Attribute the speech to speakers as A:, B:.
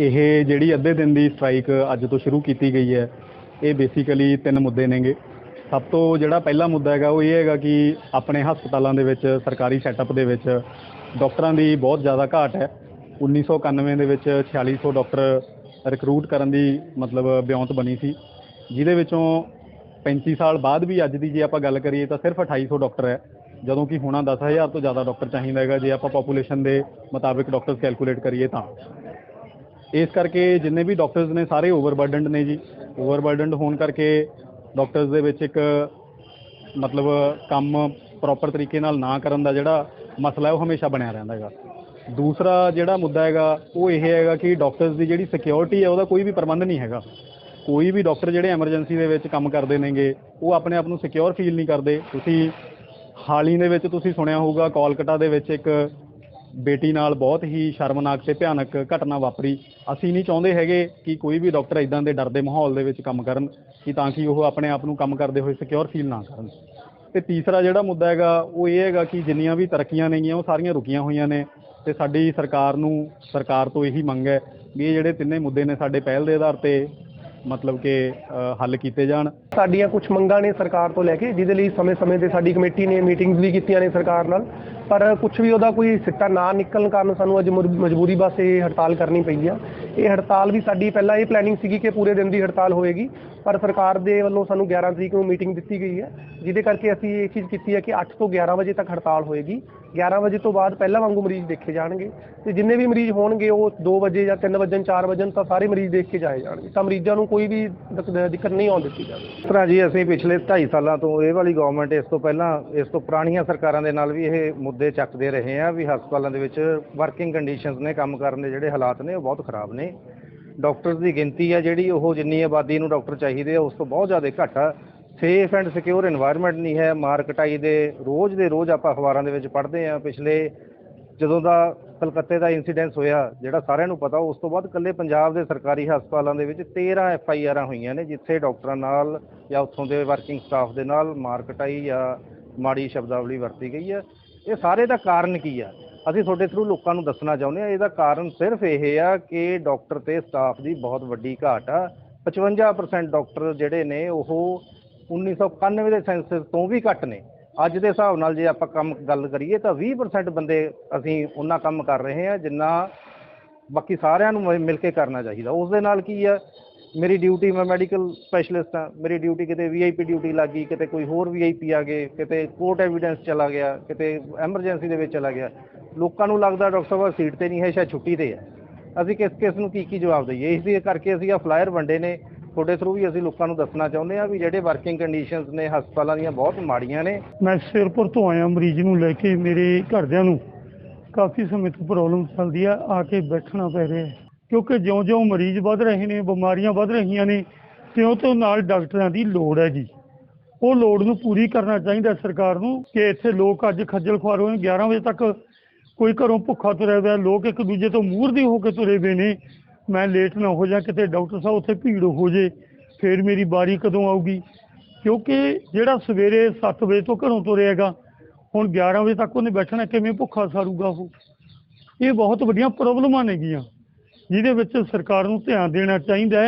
A: ਇਹ ਜਿਹੜੀ ਅੱਧੇ ਦਿਨ ਦੀ ਸਟ੍ਰਾਈਕ ਅੱਜ ਤੋਂ ਸ਼ੁਰੂ ਕੀਤੀ ਗਈ ਹੈ, ਇਹ ਬੇਸਿਕਲੀ ਤਿੰਨ ਮੁੱਦੇ ਨੇਗੇ। ਸਭ ਤੋਂ ਜਿਹੜਾ ਪਹਿਲਾ ਮੁੱਦਾ ਹੈਗਾ, ਉਹ ਇਹ ਹੈਗਾ ਕਿ ਆਪਣੇ ਹਸਪਤਾਲਾਂ ਦੇ ਵਿੱਚ, ਸਰਕਾਰੀ ਸੈਟਅਪ ਦੇ ਵਿੱਚ ਡਾਕਟਰਾਂ ਦੀ ਬਹੁਤ ਜ਼ਿਆਦਾ ਘਾਟ ਹੈ। 1991 ਦੇ ਵਿੱਚ 4600 ਡਾਕਟਰ ਰਿਕਰੂਟ ਕਰਨ ਦੀ ਮਤਲਬ ਬਿਉਂਤ ਬਣੀ ਸੀ, ਜਿਹਦੇ ਵਿੱਚੋਂ 35 ਸਾਲ ਬਾਅਦ ਵੀ ਅੱਜ ਦੀ ਜੇ ਆਪਾਂ ਗੱਲ ਕਰੀਏ ਤਾਂ ਸਿਰਫ 2800 ਡਾਕਟਰ ਹੈ, ਜਦੋਂ ਕਿ ਹੋਣਾ 10000 ਤੋਂ ਜ਼ਿਆਦਾ ਡਾਕਟਰ ਚਾਹੀਦਾ ਹੈਗਾ, ਜੇ ਆਪਾਂ ਪੋਪੂਲੇਸ਼ਨ ਦੇ ਮੁਤਾਬਿਕ ਡਾਕਟਰਸ ਕੈਲਕੂਲੇਟ ਕਰੀਏ ਤਾਂ। ਇਸ ਕਰਕੇ ਜਿੰਨੇ ਵੀ ਡਾਕਟਰਸ ਨੇ ਸਾਰੇ ਓਵਰਬਰਡਨਡ ਨੇ ਜੀ। ਓਵਰਬਰਡਨਡ ਹੋਣ ਕਰਕੇ ਡਾਕਟਰਸ ਦੇ ਵਿੱਚ ਇੱਕ ਮਤਲਬ ਕੰਮ ਪ੍ਰੋਪਰ ਤਰੀਕੇ ਨਾਲ ਨਾ ਕਰਨ ਦਾ ਜਿਹੜਾ ਮਸਲਾ ਹੈ, ਉਹ ਹਮੇਸ਼ਾ ਬਣਿਆ ਰਹਿੰਦਾ ਹੈਗਾ। ਦੂਸਰਾ ਜਿਹੜਾ ਮੁੱਦਾ ਹੈਗਾ, ਉਹ ਇਹ ਹੈਗਾ ਕਿ ਡਾਕਟਰਸ ਦੀ ਜਿਹੜੀ ਸਿਕਿਉਰਿਟੀ ਹੈ, ਉਹਦਾ ਕੋਈ ਵੀ ਪ੍ਰਬੰਧ ਨਹੀਂ ਹੈਗਾ। ਕੋਈ ਵੀ ਡਾਕਟਰ ਜਿਹੜੇ ਐਮਰਜੈਂਸੀ ਦੇ ਵਿੱਚ ਕੰਮ ਕਰਦੇ ਨੇਗੇ, ਉਹ ਆਪਣੇ ਆਪ ਨੂੰ ਸਿਕਿਉਰ ਫੀਲ ਨਹੀਂ ਕਰਦੇ। ਤੁਸੀਂ ਹਾਲ ਹੀ ਦੇ ਵਿੱਚ ਤੁਸੀਂ ਸੁਣਿਆ ਹੋਊਗਾ, ਕੋਲਕਾਤਾ ਦੇ ਵਿੱਚ ਇੱਕ ਬੇਟੀ ਨਾਲ ਬਹੁਤ ਹੀ ਸ਼ਰਮਨਾਕ ਤੇ ਭਿਆਨਕ ਘਟਨਾ ਵਾਪਰੀ। ਅਸੀਂ ਨਹੀਂ ਚਾਹੁੰਦੇ ਹੈਗੇ ਕਿ ਕੋਈ ਵੀ ਡਾਕਟਰ ਇਦਾਂ ਦੇ ਡਰ ਦੇ ਮਾਹੌਲ ਦੇ ਵਿੱਚ ਕੰਮ ਕਰਨ ਕਿ ਤਾਂ ਕਿ ਉਹ ਆਪਣੇ ਆਪ ਨੂੰ ਕੰਮ ਕਰਦੇ ਹੋਏ ਸਿਕਿਉਰ ਫੀਲ ਨਾ ਕਰਨ। ਤੇ ਤੀਸਰਾ ਜਿਹੜਾ ਮੁੱਦਾ ਹੈਗਾ, ਉਹ ਇਹ ਹੈਗਾ ਕਿ ਜਿੰਨੀਆਂ ਵੀ ਤਰੱਕੀਆਂ ਨੇਗੀਆਂ ਉਹ ਸਾਰੀਆਂ ਰੁਕੀਆਂ ਹੋਈਆਂ ਨੇ ਤੇ ਸਾਡੀ ਸਰਕਾਰ ਨੂੰ, ਸਰਕਾਰ ਤੋਂ ਇਹੀ ਮੰਗ ਹੈ ਵੀ ਇਹ ਜਿਹੜੇ ਤਿੰਨੇ ਮੁੱਦੇ ਨੇ ਸਾਡੇ ਪਹਿਲ ਦੇ ਆਧਾਰ ਤੇ ਮਤਲਬ ਕਿ ਹੱਲ ਕੀਤੇ ਜਾਣ।
B: ਸਾਡੀਆਂ ਕੁਝ ਮੰਗਾਂ ਨੇ ਸਰਕਾਰ ਤੋਂ ਲੈ ਕੇ, ਜਿਹਦੇ ਲਈ ਸਮੇਂ-ਸਮੇਂ ਤੇ ਸਾਡੀ ਕਮੇਟੀ ਨੇ ਮੀਟਿੰਗਸ ਵੀ ਕੀਤੀਆਂ ਨੇ ਸਰਕਾਰ ਨਾਲ। ਪਰ ਕੁਝ ਵੀ ਉਹਦਾ ਕੋਈ ਸਿੱਟਾ ਨਾ ਨਿਕਲਣ ਕਾਰਨ ਸਾਨੂੰ ਅੱਜ ਮਜਬੂਰੀ ਬਸ ਇਹ ਹੜਤਾਲ ਕਰਨੀ ਪਈ ਆ। ਇਹ ਹੜਤਾਲ ਵੀ ਸਾਡੀ ਪਹਿਲਾਂ ਇਹ ਪਲੈਨਿੰਗ ਸੀਗੀ ਕਿ ਪੂਰੇ ਦਿਨ ਦੀ ਹੜਤਾਲ ਹੋਏਗੀ, ਪਰ ਸਰਕਾਰ ਦੇ ਵੱਲੋਂ ਸਾਨੂੰ 11 ਤਰੀਕ ਨੂੰ ਮੀਟਿੰਗ ਦਿੱਤੀ ਗਈ ਹੈ, ਜਿਹਦੇ ਕਰਕੇ ਅਸੀਂ ਇਹ ਚੀਜ਼ ਕੀਤੀ ਹੈ ਕਿ 8 ਤੋਂ 11 ਵਜੇ ਤੱਕ ਹੜਤਾਲ ਹੋਏਗੀ। 11 ਵਜੇ ਤੋਂ ਬਾਅਦ ਪਹਿਲਾਂ ਵਾਂਗੂ ਮਰੀਜ਼ ਦੇਖੇ ਜਾਣਗੇ ਤੇ ਜਿੰਨੇ ਵੀ ਮਰੀਜ਼ ਹੋਣਗੇ, ਉਹ 2 ਵਜੇ ਜਾਂ 3 ਵਜੇ 4 ਵਜੇ ਤਾਂ ਸਾਰੇ ਮਰੀਜ਼ ਦੇਖ ਕੇ ਜਾਏ ਜਾਣਗੇ। ਤਾਂ ਮਰੀਜ਼ਾਂ ਨੂੰ ਕੋਈ ਵੀ ਦਿੱਕਤ ਨਹੀਂ ਆਉਣ ਦਿੱਤੀ ਜਾਵੇ।
C: ਇਸ ਤਰ੍ਹਾਂ ਜੀ, ਅਸੀਂ ਪਿਛਲੇ 2.5 ਸਾਲਾਂ ਤੋਂ ਇਹ ਵਾਲੀ ਗਵਰਨਮੈਂਟ ਇਸ ਤੋਂ ਪਹਿਲਾਂ, ਇਸ ਤੋਂ ਪੁਰਾਣੀਆਂ ਸਰਕਾਰਾਂ ਦੇ ਨਾਲ ਵੀ ਇਹ ਮੁੱਦੇ ਚੱਕਦੇ ਰਹੇ ਆ ਵੀ ਹਸਪਤਾਲਾਂ ਦੇ ਵਿੱਚ ਵਰਕਿੰਗ ਕੰਡੀਸ਼ਨਸ ਨੇ, ਕੰਮ ਕਰਨ ਦੇ ਜਿਹੜੇ ਹਾਲਾਤ ਨੇ, ਉਹ ਬਹੁਤ ਖਰਾਬ ਨੇ। ਨੇ। ਡਾਕਟਰਸ ਦੀ ਗਿਣਤੀ ਆ ਜਿਹੜੀ, ਉਹ ਜਿੰਨੀ ਆਬਾਦੀ ਨੂੰ ਡਾਕਟਰ ਚਾਹੀਦੇ ਆ, ਉਸ ਤੋਂ ਬਹੁਤ ਜ਼ਿਆਦਾ ਘੱਟ ਆ। ਸੇਫ ਐਂਡ ਸਿਕਿਉਰ এনवायरमेंट ਨਹੀਂ ਹੈ। ਮਾਰ ਕਟਾਈ ਦੇ ਰੋਜ਼ ਦੇ ਰੋਜ਼ ਆਪਾਂ ਅਖਬਾਰਾਂ ਦੇ ਵਿੱਚ ਪੜ੍ਹਦੇ ਆ। ਪਿਛਲੇ ਜਦੋਂ ਦਾ ਕਲਕੱਤੇ ਦਾ ਇਨਸੀਡੈਂਸ ਹੋਇਆ, ਜਿਹੜਾ ਸਾਰਿਆਂ ਨੂੰ ਪਤਾ, ਉਸ ਤੋਂ ਬਾਅਦ ਕੱਲੇ ਪੰਜਾਬ ਦੇ ਸਰਕਾਰੀ ਹਸਪਤਾਲਾਂ ਦੇ ਵਿੱਚ 13 ਐਫ ਆਈ ਆਰਾਂ ਹੋਈਆਂ ਨੇ, ਜਿੱਥੇ ਡਾਕਟਰਾਂ ਨਾਲ ਜਾਂ ਉੱਥੋਂ ਦੇ ਵਰਕਿੰਗ ਸਟਾਫ ਦੇ ਨਾਲ ਮਾਰ ਕਟਾਈ ਜਾਂ ਮਾੜੀ ਸ਼ਬਦਾਵਲੀ ਵਰਤੀ ਗਈ ਹੈ ਇਹ ਸਾਰੇ ਦਾ ਕਾਰਨ ਕੀ ਆ? ਅਸੀਂ ਤੁਹਾਡੇ ਥਰੂ ਲੋਕਾਂ ਨੂੰ ਦੱਸਣਾ ਚਾਹੁੰਦੇ ਆ ਇਹਦਾ ਕਾਰਨ ਸਿਰਫ ਇਹ ਆ ਕਿ ਡਾਕਟਰ ਤੇ ਸਟਾਫ ਦੀ ਬਹੁਤ ਵੱਡੀ ਘਾਟ ਆ। 55% ਡਾਕਟਰ ਜਿਹੜੇ ਨੇ, ਉਹ 1991 ਦੇ ਸੈਂਸਸ ਤੋਂ ਵੀ ਘੱਟ ਨੇ। ਅੱਜ ਦੇ ਹਿਸਾਬ ਨਾਲ ਜੇ ਆਪਾਂ ਕੰਮ ਗੱਲ ਕਰੀਏ ਤਾਂ 20% ਬੰਦੇ ਅਸੀਂ ਉਹਨਾਂ ਕੰਮ ਕਰ ਰਹੇ ਹਾਂ, ਜਿੰਨਾ ਬਾਕੀ ਸਾਰਿਆਂ ਨੂੰ ਮਿ- ਮਿਲ ਕੇ ਕਰਨਾ ਚਾਹੀਦਾ। ਉਸ ਦੇ ਨਾਲ ਕੀ ਆ, ਮੇਰੀ ਡਿਊਟੀ ਮੈਂ ਮੈਡੀਕਲ ਸਪੈਸ਼ਲਿਸਟ ਆ ਮੇਰੀ ਡਿਊਟੀ ਕਿਤੇ ਵੀਆਈਪੀ ਡਿਊਟੀ ਲੱਗ ਗਈ, ਕਿਤੇ ਕੋਈ ਹੋਰ ਵੀਆਈਪੀ ਆ ਗਏ, ਕਿਤੇ ਕੋਰਟ ਐਵੀਡੈਂਸ ਚਲਾ ਗਿਆ, ਕਿਤੇ ਐਮਰਜੈਂਸੀ ਦੇ ਵਿੱਚ ਚਲਾ ਗਿਆ। ਲੋਕਾਂ ਨੂੰ ਲੱਗਦਾ ਡਾਕਟਰ ਸਾਹਿਬ ਸੀਟ ਤੇ ਨਹੀਂ ਹੈ, ਸ਼ਾਇਦ ਛੁੱਟੀ ਤੇ ਹੈ। ਅਸੀਂ ਕਿਸ ਕਿਸ ਨੂੰ ਕੀ ਕੀ ਜਵਾਬ ਦਈਏ? ਇਸ ਲਈ ਕਰਕੇ ਅਸੀਂ ਆ ਫਲਾਇਰ ਵੰਡੇ ਨੇ। ਤੁਹਾਡੇ ਥਰੂ ਵੀ ਅਸੀਂ ਲੋਕਾਂ ਨੂੰ ਦੱਸਣਾ ਚਾਹੁੰਦੇ ਆ ਵੀ ਜਿਹੜੇ ਵਰਕਿੰਗ ਕੰਡੀਸ਼ਨਸ ਨੇ, ਹਸਪਤਾਲਾਂ ਦੀਆਂ ਬਹੁਤ ਮਾੜੀਆਂ ਨੇ।
D: ਮੈਂ ਸਿਰਪੁਰ ਤੋਂ ਆਇਆ, ਮਰੀਜ਼ ਨੂੰ ਲੈ ਕੇ ਮੇਰੇ ਘਰਦਿਆਂ ਨੂੰ। ਕਾਫੀ ਸਮੇਂ ਤੋਂ ਪ੍ਰੋਬਲਮ ਚੱਲਦੀ ਆ ਆ ਕੇ ਬੈਠਣਾ ਪੈ ਰਿਹਾ ਕਿਉਂਕਿ ਜਿਉਂ-ਜਿਉਂ ਮਰੀਜ਼ ਵੱਧ ਰਹੇ ਨੇ, ਬਿਮਾਰੀਆਂ ਵੱਧ ਰਹੀਆਂ ਨੇ ਤਿਉਂ-ਤਿਉਂ ਨਾਲ ਡਾਕਟਰਾਂ ਦੀ ਲੋੜ ਹੈ ਜੀ। ਉਹ ਲੋੜ ਨੂੰ ਪੂਰੀ ਕਰਨਾ ਚਾਹੀਦਾ ਸਰਕਾਰ ਨੂੰ ਕਿ ਇੱਥੇ ਲੋਕ ਅੱਜ ਖੱਜਲ ਖੁਆਰ ਹੋਏ 11 ਵਜੇ ਤੱਕ ਕੋਈ ਘਰੋਂ ਭੁੱਖਾ ਤੁਰਿਆ ਹੋਇਆ, ਲੋਕ ਇੱਕ ਦੂਜੇ ਤੋਂ ਮੂਰਦੀ ਹੋ ਕੇ ਤੁਰੇ ਹੋਏ ਨੇ। ਮੈਂ ਲੇਟ ਨਾ ਹੋ ਜਾ ਕਿਤੇ ਡਾਕਟਰ ਸਾਹਿਬ ਉੱਥੇ ਭੀੜ ਹੋ ਜੇ, ਫੇਰ ਮੇਰੀ ਬਾਰੀ ਕਦੋਂ ਆਊਗੀ? ਕਿਉਂਕਿ ਜਿਹੜਾ ਸਵੇਰੇ 7 ਵਜੇ ਤੋਂ ਘਰੋਂ ਤੁਰਿਆਗਾ ਹੁਣ 11 ਵਜੇ ਤੱਕ ਉਹਨੇ ਬੈਠਣਾ, ਕਿਵੇਂ ਭੁੱਖਾ ਸਾਰੂਗਾ ਉਹ? ਇਹ ਬਹੁਤ ਵੱਡੀਆਂ ਪ੍ਰੋਬਲਮਾਂ ਨੇਗੀਆਂ, ਜਿਹਦੇ ਵਿੱਚ ਸਰਕਾਰ ਨੂੰ ਧਿਆਨ ਦੇਣਾ ਚਾਹੀਦਾ ਹੈ।